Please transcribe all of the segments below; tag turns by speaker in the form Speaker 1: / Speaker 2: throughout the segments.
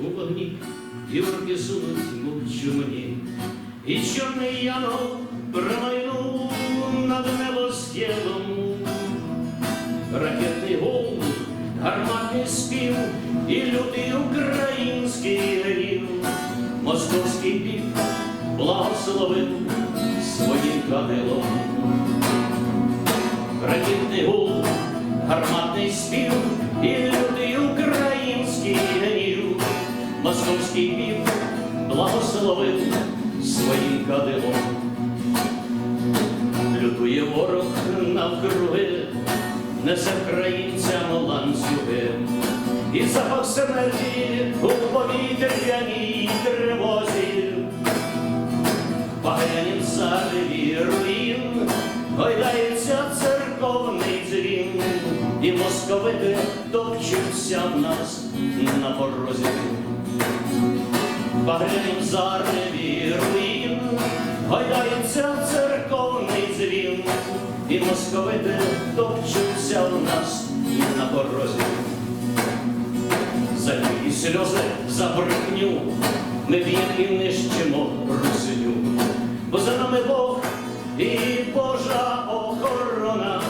Speaker 1: у вогні, і руки сунуть, чумні. І чорний янголь промайнув над небосхилом. Ракетний гул, гарматний спів і лютий український грім. Московський пік благословив своїм кадилом. Ракетний гул, гарматний спів і Московський пік благословив своїм кадилом. Лютує ворог навкруги, несе українцям ланцюги. І запах смерті у повітряній тривозі. Багрянім зареві руїн гойдається церковний дзвін, і московити топчуться в нас на порозі. Багрянім зареві руїн гойдається церковний дзвін, і московити топчуться в нас на порозі. За і сльози за брехню ми б'ємо і нищимо русиню, бо за нами Бог і Божа охорона.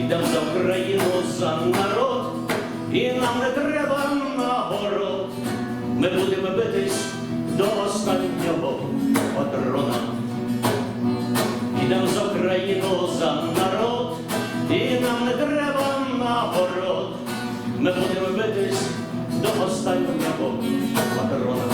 Speaker 1: Ідем за Україну, за народ, і нам не треба. Ми будемо битись до останнього патрона. Ідемо за Україну, за народ, і нам не треба нагород. Ми будемо битись до останнього патрона.